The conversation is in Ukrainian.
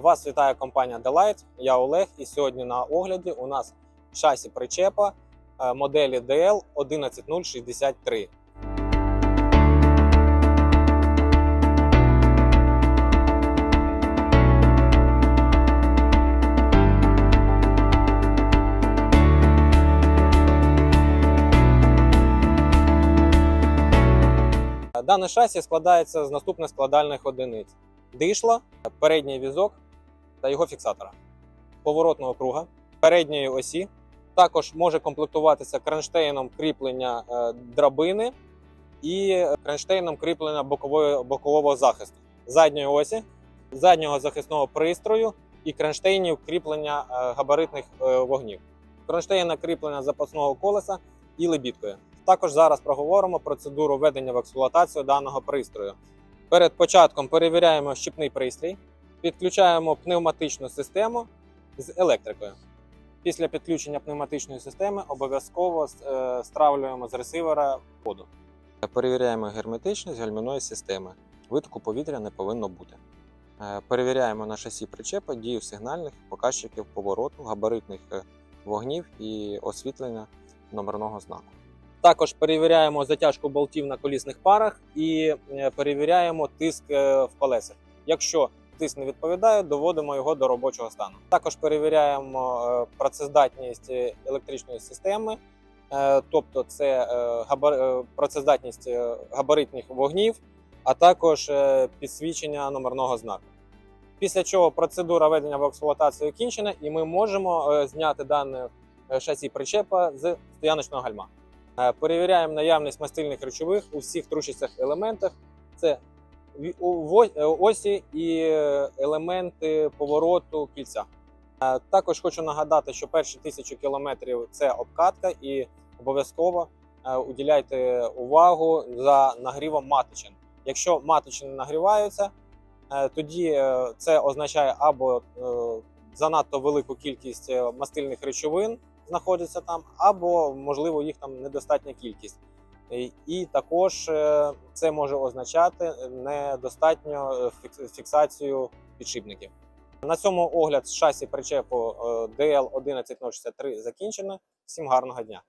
Вас вітає компанія Delight. Я Олег, і сьогодні на огляді у нас шасі причепа е, моделі DL 11063. Дане шасі складається з наступних складальних одиниць: дишла, передній візок та його фіксатора, поворотного круга, передньої осі. Також може комплектуватися кронштейном кріплення е, драбини і кронштейном кріплення бокової, бокового захисту, задньої осі, заднього захисного пристрою і кронштейнів кріплення е, габаритних е, вогнів, кронштейна кріплення запасного колеса і лебідкою. Також зараз проговоримо процедуру введення в експлуатацію даного пристрою. Перед початком перевіряємо щіпний пристрій, підключаємо пневматичну систему з електрикою. Після підключення пневматичної системи обов'язково е, стравлюємо з ресивера воду. Перевіряємо герметичність гальмівної системи. Витоку повітря не повинно бути. Е, Перевіряємо на шасі причепа дію сигнальних показчиків повороту, габаритних е, вогнів і освітлення номерного знаку. Також перевіряємо затяжку болтів на колісних парах і е, перевіряємо тиск е, в колесах. Якщо тиск не відповідає, доводимо його до робочого стану. Також перевіряємо е, працездатність електричної системи, е, тобто це е, працездатність габаритних вогнів, а також підсвічення номерного знаку. Після чого процедура введення в експлуатацію окінчена, і ми можемо зняти дане шасі причепа з стояночного гальма. Перевіряємо наявність мастильних речових у всіх трущицях елементах. Це во- е, осі і елементи повороту кільця. Е, Також хочу нагадати, що перші тисячу кілометрів це обкатка, і обов'язково е, уділяйте увагу за нагрівом маточин. Якщо маточини нагріваються, тоді це означає або занадто велику кількість мастильних речовин знаходяться там, або можливо їх там недостатня кількість. І- також е, це може означати недостатньо е, фіксацію підшипників. На цьому огляд шасі причепу е, DL 11063 закінчено. Всім гарного дня!